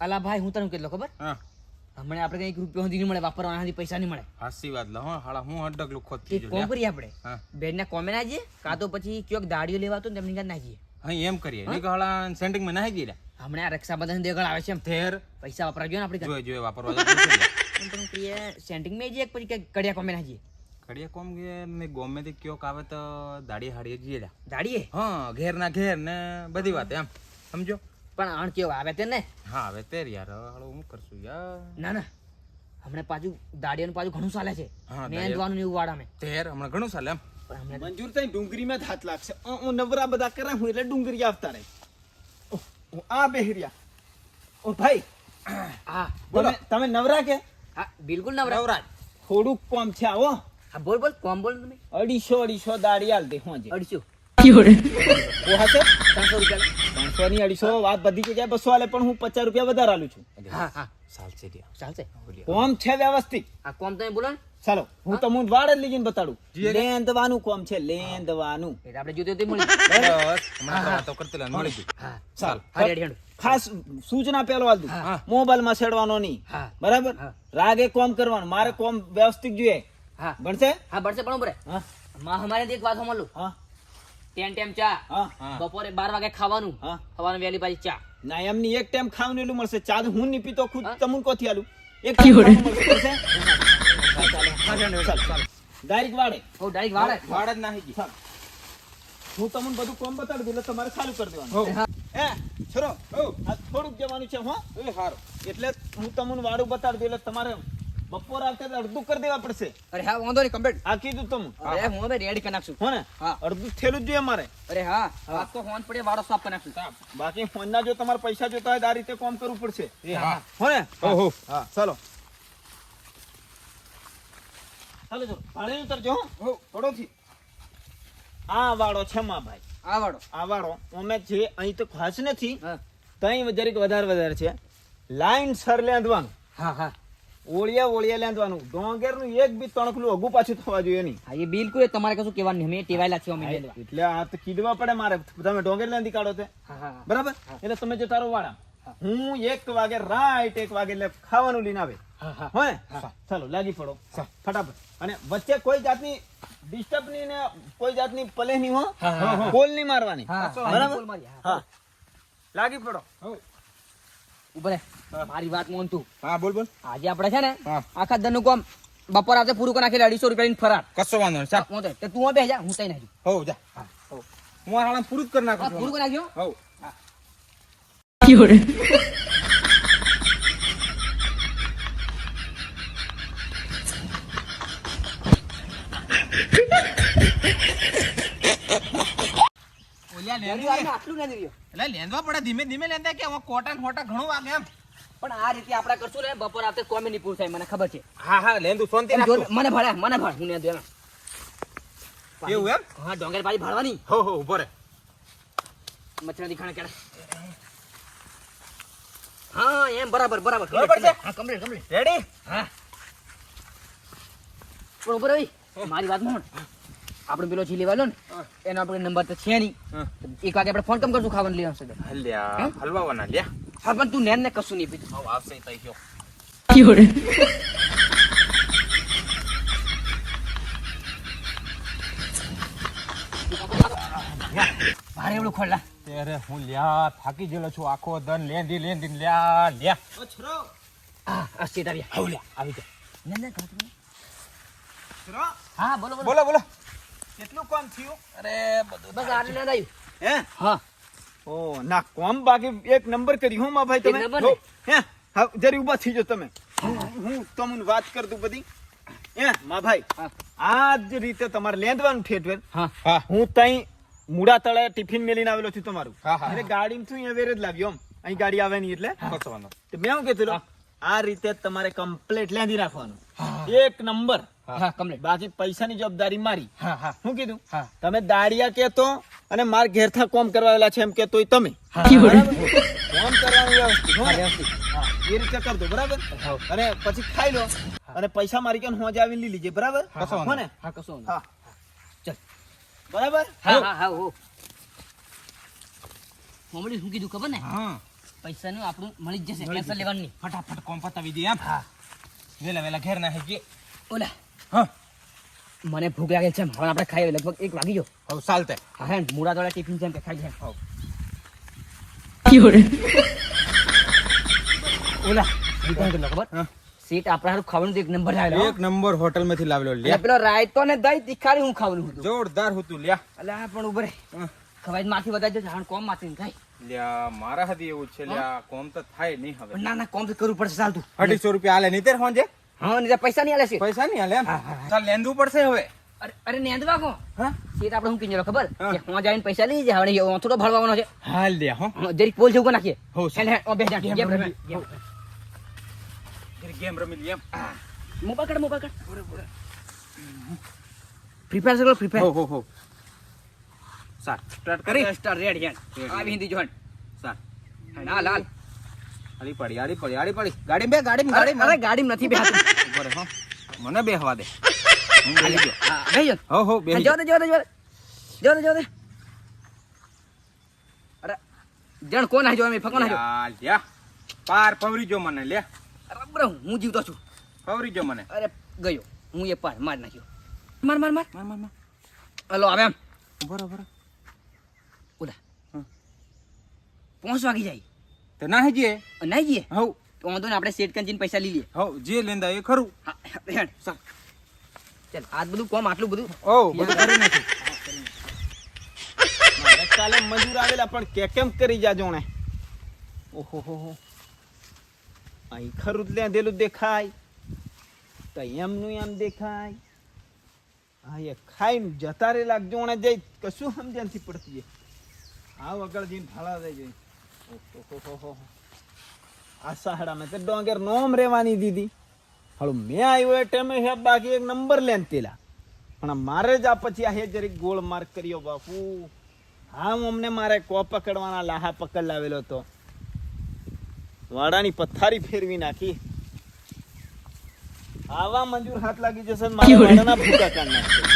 અલા ભાઈ હું તને કેટલો ખબર? હા. હમણાં આપણે કઈ રૂપિયો સુધી મળે વાપરવાના સુધી પૈસા નહીં મળે. હાસી વાત લો હા હાલા હું અડગલું ખોદ એક કોમ કરીએ આપણે? બેડ બેનના કોમે ના જઈએ કાં તો પછી ક્યોક દાડીઓ લેવા તો તેમની કાંઈ નાખીએ હા એમ કરીએ. નહીં હાડા સેન્ટિંગમાં નાખી ગયેલા. હમણાં આ રક્ષાબંધન દેગળ આવે છે એમ. ફેર. પૈસા વાપરાજો ને આપણે જોઈએ જોઈએ વાપરવા તમે કરીએ સેન્ટિંગમાં જઈએ પછી કંઈક કડિયા કોમે ના જઈએ કડિયા કોમ કે મેં ગમે તે ક્યોક આવે તો દાડી હાડીએ જઈએ દાડીએ? હા ઘેર ના ઘેર ને બધી વાત એમ સમજો? પણ આણ કેવો આવે તે ને? હા આવે તે યાર. હાલો હું કરશું યાર. ના ના. હમણે પાછું દાડિયાનું પાછું ઘણું ચાલે છે. હા, દાડીઓ. મેંદવાનું ને એવું વાળામે તેર હમણાં ઘણું ચાલે એમ. મંજૂર થઈ ડુંગળીમાં જ હાથ લાગશે. હું નવરા બધા કરા હું એટલે ડુંગરી આવતા રહે. આ બેહર્યા. ઓ ભાઈ. હા બોલો. તમે નવરા કે? હા બિલકુલ નવરા. નવરા. થોડુંક કોમ છે આવો. હા બોલ બોલ કોમ બોલ તમે. અઢીસો અઢીસો દાડી હાલ દે હોજે. અઢીસો. ઓ હશે ત્રણસો રૂપિયા ત્રણસો ની અઢીસો વાત બધી જગ્યાએ બસો આલે પણ હું પચાસ રૂપિયા વધારે આલું છું. હા હા. ચાલશે ચાલશે. કોમ છે વ્યવસ્થિત? આ કોમ તમે બોલો ચાલો હું તમને વાડ જ લઈને બતાડું. લેંદવાનું કોમ છે લેંદવાનું આપણે જોઈતું તે મળી બસ હમણાં તો વાતો મળી ગયું હા. ચાલ હા ખાસ સૂચના પેલો આલ દઉં. મોબાઈલમાં સેડવાનો નહીં. બરાબર? રાગે કોમ કરવાનું. મારે કોમ વ્યવસ્થિત જોઈએ. હા. ભણશે હા ભણશે પણ બરાબર હા. અમારે એક વાત સમજલું હા. ટેન ટાઈમ ચા. બપોરે બાર વાગે ખાવાનું. હા. સવારે વહેલી પાછી ચા. ના એમની એક ટાઈમ ખાવાનું એટલું મળશે. ચા હું નહીં પીતો ખુદ તમને કોથી આલું? એક. Direct વાડે ઓ ડાયરેક્ટ વાડે વાડે જ નાખી ગઈ. હું તમને બધું કોમ બતાડી દઉં એટલે તમારે ચાલુ કરી દેવાનું. એ છોરો આ થોડુંક જવાનું છે હો. એ હારું. એટલે હું તમને વાડું બતાડી દઉં એટલે તમારે બપોર આવતા તો અડધું કરી દેવા પડશે. અરે હા વાંધો નહીં કમ્પ્લીટ આ કીધું તમે અરે હું હવે રેડી કરી નાખશું. હો ને હા. અડધું થેલું જ જોઈએ મારે અરે હા આજ તો ફોન પડે વાળો સાફ કરી નાખશું. બાકી ફોનના જો તમારે પૈસા જોતા હોય આ રીતે કોમ કરવું પડશે. એ હા. હો ને હો. ચાલો. ચાલો ચાલો. પાણી ઉતરજો હો. થોડોથી આ વાળો છે માં ભાઈ આ વાળો. આ વાળો અમે જે અહીં તો ખાસ નથી તઈ જરીક વધારે વધારે છે. લાઈન સર લેંધવાનું. હા હા. ઓળિયા ઓળિયા લેંદવાનું ડોંગેરનું એક બી તણકલું અગુ પાછું થવા જોઈએ નહીં. હા એ બિલકુલ તમારે કશું કહેવાનું નહીં. અમે ટેવાયેલા છીએ અમે લેવા. એટલે આ તો કીડવા પડે મારે. તમે ડોંગેર લેંદી કાઢો તે. બરાબર? એટલે તમે જે તારો વાળા હું. એક વાગે રાઈટ એક વાગે એટલે ખાવાનું લઈને આવે. હોય? ચાલો લાગી પડો. ફટાફટ. અને વચ્ચે કોઈ જાતની ડિસ્ટર્બની ને કોઈ જાતની પલે નહીં હો. કોલ નહીં મારવાની. બરાબર? લાગી પડો. ઊભો મારી વાત મોન તું. હા બોલ બોલ. આજે આપણે છે ને આખા દરનું કામ બપોર આવતે પૂરું કરી નાખેલું અઢીસો રૂપિયા ફરાર. કશો વાંધો નહીં ચાલ. મોતે તે તો બે જા હું તઈ નાખી. હો જા. હું આ હાલા પૂરું જ કરી નાખું પૂરું કરી નાખ્યો? હો ઓલ્યા ઘણી લેંદી વારમાં આટલું નથી રહ્યો. એટલે લેંદવા પડે ધીમે ધીમે લેંદા કે હું હોટા ઘણું વાગે એમ. પણ આ રીતે આપણે કરશું ને બપોર આવતે કોમે નહીં પૂરું મને ખબર છે. હા હા લેંદુ શાંતિ એમ જો રાખજો. મને ભળે મને ભળ હું ને દેવા એવું એમ? હા ડોંગર પાછી ભળવાની હો હો ઊભો રે. મચ્છર દીખાણે કરે હા એમ બરાબર બરાબર. બરાબર છે? હા કમ્પ્લીટ કમ્પ્લીટ. રેડી હા. પણ ઉપર રહી. મારી વાત આપણે પેલો છીલી વાલો ને એનો આપણે નંબર તો છે નહીં. એક વાગે આપણે ફોન કેમ કરશું? ખાવાનું લઈ આવશે હલ્યા હલવાવાના લ્યા. હા પણ તું નેન ને કશું નહીં પીધું આવશે તઈ ગયો ભારે એવડું ખોલા ત્યારે હું લ્યા થાકી ગયેલો છું આખો દન લેંદી લેંદી લ્યા લ્યા. ઓ છોરો આ સીટ આવી લ્યા આવી જા. નેન ને ખાતું નહીં. હા બોલો બોલો. બોલો બોલો. કામ થયું? અરે બધું બસ આટલું નેન આવ્યું હે? હા. ઓ ના કોમ બાકી એક નંબર કરી. હું માં ભાઈ તમે? નંબર હે. હા? જરી ઊભા થઈ જો તમે. હું તમને વાત કર દઉં બધી. હે માં ભાઈ આ જ રીતે તમારે લેંદવાનું ઠેઠ હા. હા. હું તઈ મૂડા તળે ટિફિન મેલીને આવેલો છું તમારું. હા, હા. એટલે ગાડી થી અહીંયા વેરે જ લાગ્યો એમ. અહીં ગાડી આવે નહીં એટલે? મેં શું કીધું લો, આ રીતે તમારે કમ્પ્લેટ લેંદી રાખવાનું. એક નંબર. બાકી પૈસાની જવાબદારી મારી. હા હા. શું કીધું? તમે દાડિયા કેતો અને માર ઘેરથા કોમ કરવાયેલા છે એમ કેતો તમે. કોમ કરવાનું એ રીતે કર બરાબર? અને પછી ખાઈ લો. અને પૈસા મારી કેમ હોજ આવીને લઈ લીજે બરાબર? કશો ને? હા કશો હા. ચાલ. બરાબર? હા. હા હા હો. મામલી શું કીધું ખબર ને? હા. પૈસાનું આપણું મળી જશે જશે. લેવાનું ફટાફટ કોમ પતાવી દે એમ. હા. વેલા વેલા ઘેર ના હેગી ઓલા. હા. મને ભૂખ લાગે છે હવે આપણે ખાઈએ લગભગ એક વાગી ગયો. હવે ચાલતે. હા હે મૂળા દોડા ટિફિન છે એમ કે ખાઈ જાય હવ. ઓલા. હું કોણ ખબર? હા. સીટ આપણા હારું ખાવાનું એક નંબર લાવેલો એક નંબર હોટલમાંથી લાવેલો લે પેલો રાયતો ને દહીં તીખારી હું ખાવાનું હતું. જોરદાર હતું લ્યા. આ પણ ઉભરે. ખવાઈ માથી વધારે જાણ કોમ માથી થાય લ્યા મારા હતી એવું છે લ્યા કોમ તો થાય નહીં હવે. ના ના કોમ તો કરવું પડશે ચાલતું અઢીસો રૂપિયા હાલે નહીં તેર હોંજે? હા નહીં પૈસા નહીં આલે છે. પૈસા નહીં હા, હા, હા. ચાલ લેંદવું પડશે હવે. અરે અરે નેંદવા કો હા? સીટ આપણે શું કીધેલો ખબર? હા. કે હું જઈને પૈસા લઈ જાય હવે અહીં થોડો ભરવાનો છે. હાલ લ્યા હો. હા, જરીક પોલ જેવું નાખીએ હો. હેલ, હેલ, ઓ, બેસ જા, ગેમ રમી. રમે, ગેમ. રમી લ્યા એમ. મોબાઈલ કાઢ મોબાઈલ કાઢ પ્રિપેર કરો પ્રિપેર હો હો હો. સાત સ્ટાર્ટ કરી. Star red hand. આવી હિન્દી જોન સાત લાલ લાલ. આડી પડી આડી પડી આડી પડી. ગાડી બે ગાડી અરે ગાડી મારે ગાડી નથી બે રહે, હો. મને બેહવા દે. હું બેહી ગયો. બેહી જાઓ. હો હો બેહી જો દે જો દે જો દે. જો દે જો અરે જણ કોણ આજો અમે ફકોન આજો લ્યા, જા પાર પવરી જો મને લે અરે બ્રો હું જીવતો છું. પવરી જો મને. અરે ગયો. હું એ પાર માર નાખ્યો. માર માર માર. માર માર હલો આવે એમ. રહો. ઓલા. પાંચ વાગી જાય. તો ના હેજીએ ના જઈએ હવ તો વાંધો ને આપણે સેટ કરીને પૈસા લઈ લઈએ. હવ જે લેંદા એ ખરું. હા ચાલ આજ બધું કોમ આટલું બધું? ઓ બધું કરી નાખ્યું કાલે મજૂર આવેલા પણ કે કેમ કરી જાજો ને ઓહો હો હો. અહીં ખરું જ લેધેલું દેખાય. તો એમનું એમ દેખાય. હા એ ખાઈને જતા રે લાગજો જઈ કશું સમજણ નથી પડતી એ. આ વગર જીન ફાળા હો હો આ સહાડા મેં તો ડોંગર નોમ રેવાની દીધી. હળું મેં આવ્યો એ ટાઈમે હે બાકી એક નંબર લેન તેલા. પણ મારે જ આ પછી આ હે જરીક ગોળ માર્ક કર્યો બાપુ. હા હું અમને મારે કો પકડવાના લાહા પકડ લાવેલો હતો. વાડાની પથારી ફેરવી નાખી. આવા મંજૂર હાથ લાગી જશે મારા વાડાના ભૂકા કાઢ નાખશે.